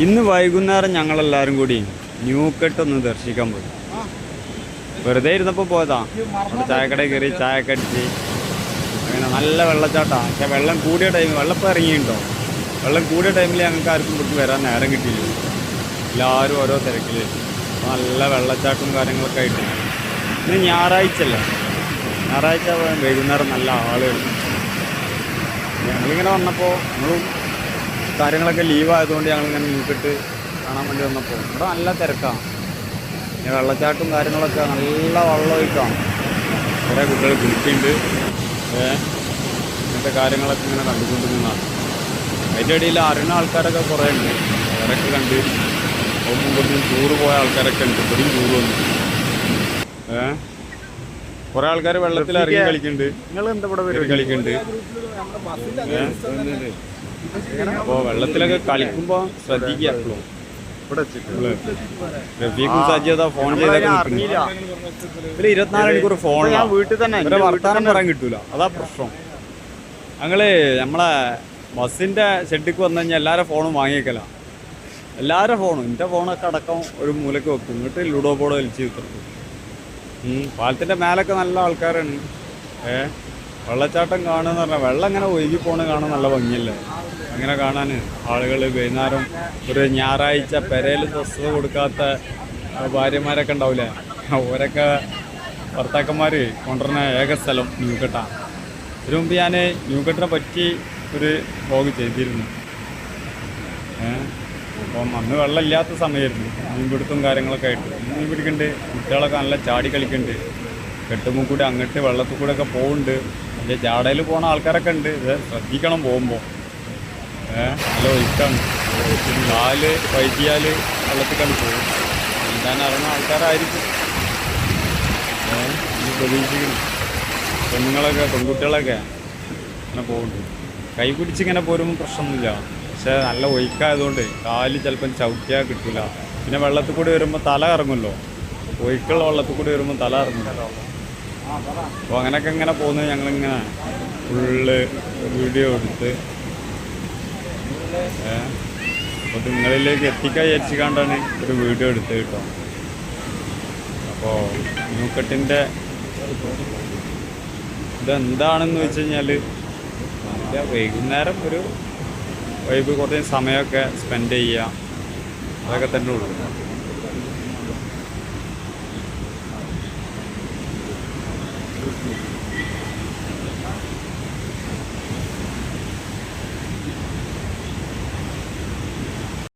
ഇന്ന് വൈകുന്നേരം ഞങ്ങളെല്ലാവരും കൂടി ന്യൂ കട്ട് ഒന്ന് ദർശിക്കാൻ പോയി. വെറുതെ ഇരുന്നപ്പോൾ പോയതാ. അവിടെ ചായക്കടയിൽ കയറി ചായ അടിച്ച്. അങ്ങനെ നല്ല വെള്ളച്ചാട്ടമാണ് പക്ഷെ വെള്ളം കൂടിയ ടൈമിൽ വെള്ളപ്പം ഇറങ്ങിയിട്ടുണ്ടോ? വെള്ളം കൂടിയ ടൈമിൽ ഞങ്ങൾക്ക് ആർക്കും ഇവിടേക്ക് വരാൻ നേരം കിട്ടിയില്ല. എല്ലാവരും ഓരോ തിരക്കിൽ നല്ല വെള്ളച്ചാട്ടവും കാര്യങ്ങളൊക്കെ ആയിട്ട്. ഇന്ന് ഞായറാഴ്ച അല്ലേ? ഞായറാഴ്ച വൈകുന്നേരം നല്ല ആളുകൾ. ഞങ്ങളിങ്ങനെ വന്നപ്പോൾ നമ്മളും കാര്യങ്ങളൊക്കെ ലീവ് ആയതുകൊണ്ട് ഞങ്ങളിങ്ങനെ നോക്കിയിട്ട് കാണാൻ വേണ്ടി വന്നപ്പോൾ. ഇവിടെ നല്ല തിരക്കാണ്. പിന്നെ വെള്ളച്ചാട്ടും കാര്യങ്ങളൊക്കെ നല്ല വെള്ളം ഒഴിക്കാം കുറേ കുട്ടികൾ കുളിക്കുന്നുണ്ട്. ഇങ്ങനത്തെ കാര്യങ്ങളൊക്കെ ഇങ്ങനെ കണ്ടുകൊണ്ട് നിന്നാണ് അതിന്റെ ഇടയിൽ അറിയുന്ന ആൾക്കാരൊക്കെ കുറേ ഉണ്ട്. അവരൊക്കെ കണ്ട് ഒന്നും കൊണ്ടും ടൂറ് പോയ ആൾക്കാരൊക്കെ ഉണ്ട്. ഇവിടെയും ടൂറ് വന്നു. ഏ? കുറേ ആൾക്കാർ വെള്ളത്തിൽ ഇറങ്ങി കളിക്കുന്നുണ്ട് നിങ്ങൾ എന്താ ഇവിടെ കളിക്കുന്നുണ്ട് അപ്പോൾ വെള്ളത്തിലൊക്കെ കളിക്കുമ്പോ ശ്രദ്ധിക്കുക എപ്പോഴും ഇവിടെ വെച്ചിട്ട്. റഫീഖും സജ്ജത ഫോൺ ചെയ്തൊക്കെ ഇരുപത്തിനാല് മണിക്കൂർ ഫോണിലാണ് വീട്ടിൽ തന്നെ വർത്താനം പറയാൻ കിട്ടൂല. അതാ പ്രശ്നം. ഞങ്ങൾ നമ്മളെ ബസ്സിന്റെ ഷെഡിക്ക് വന്നു കഴിഞ്ഞാൽ എല്ലാവരും ഫോണും വാങ്ങിയേക്കല. എല്ലാരും ഫോണും. എന്റെ ഫോണൊക്കെ അടക്കം ഒരു മൂലക്ക് വെക്കും. എന്നിട്ട് ലുഡോ ബോർഡ് വലിച്ച് തീർക്കും പാലത്തിന്റെ മേലൊക്കെ നല്ല ആൾക്കാരാണ്. ഏ? വെള്ളച്ചാട്ടം കാണുക പറഞ്ഞാൽ വെള്ളം ഇങ്ങനെ ഒഴുകി പോണ കാണാൻ നല്ല ഭംഗിയല്ലേ? അങ്ങനെ കാണാൻ ആളുകൾ വൈകുന്നേരം ഒരു ഞായറാഴ്ച പെരയിൽ സ്വസ്ഥത കൊടുക്കാത്ത ഭാര്യമാരൊക്കെ ഉണ്ടാവില്ലേ ഓരൊക്കെ ഭർത്താക്കന്മാർ കൊണ്ടുവരുന്ന ഏക സ്ഥലം ന്യൂക്കെട്ടാണ് ഇതിനു മുമ്പ് ഞാൻ ന്യൂക്കെട്ടിനെ പറ്റി ഒരു വ്ലോഗ് ചെയ്തിരുന്നു. ഏഹ് അപ്പം അന്ന് വെള്ളമില്ലാത്ത സമയമായിരുന്നു. മീൻ പിടുത്തവും കാര്യങ്ങളൊക്കെ ആയിട്ട്. മീൻ പിടിക്കണ്ട്. കുട്ടികളൊക്കെ നല്ല ചാടി കളിക്കുന്നുണ്ട് കെട്ടുമ്പോൾ കൂടി അങ്ങോട്ട് വെള്ളത്തിൽ കൂടെ ഒക്കെ പോകുന്നുണ്ട് അതിന്റെ ചാടയിൽ പോണ ആൾക്കാരൊക്കെ ഉണ്ട്. ഇത് ശ്രദ്ധിക്കണം പോകുമ്പോൾ നല്ല ഒഴുക്കാണ്. കാൽ വൈകിയാൽ വെള്ളത്തിൽ കണ്ട് പോകും. നീന്താൻ അറിയുന്ന ആൾക്കാരായിരിക്കും. പ്രതീക്ഷിക്കുന്നു. പെണ്ണുങ്ങളൊക്കെ പെൺകുട്ടികളൊക്കെ ഇങ്ങനെ പോകുന്നുണ്ട്. കൈ പിടിച്ചിങ്ങനെ പോരുമ്പോൾ പ്രശ്നമൊന്നുമില്ല. പക്ഷേ നല്ല ഒഴുക്കായതുകൊണ്ട് കാൽ ചിലപ്പം ചവിട്ടിയാൽ കിട്ടില്ല പിന്നെ വെള്ളത്തിൽ കൂടി വരുമ്പോൾ തല ഇറങ്ങുമല്ലോ ഒഴുക്കുള്ള വെള്ളത്തിൽ കൂടി വരുമ്പോൾ തല ഇറങ്ങുമല്ലോ അപ്പോൾ അങ്ങനെയൊക്കെ ഇങ്ങനെ പോകുന്നത് ഞങ്ങളിങ്ങനെ ഫുള്ള് വീഡിയോ എടുത്ത് അപ്പോൾ നിങ്ങളിലേക്ക് എത്തിക്കാൻ വിചാരിച്ചിക്കാണ്ടാണ് കണ്ടാണ് ഒരു വീഡിയോ എടുത്ത് കേട്ടോ. അപ്പോൾ ന്യൂക്കട്ടിന്റെ ഇതെന്താണെന്ന് വെച്ച് കഴിഞ്ഞാൽ വൈകുന്നേരം ഒരു വൈബ് കുറച്ച് സമയമൊക്കെ സ്പെൻഡ് ചെയ്യുക. അതൊക്കെ തന്നെ ഉള്ളൂ.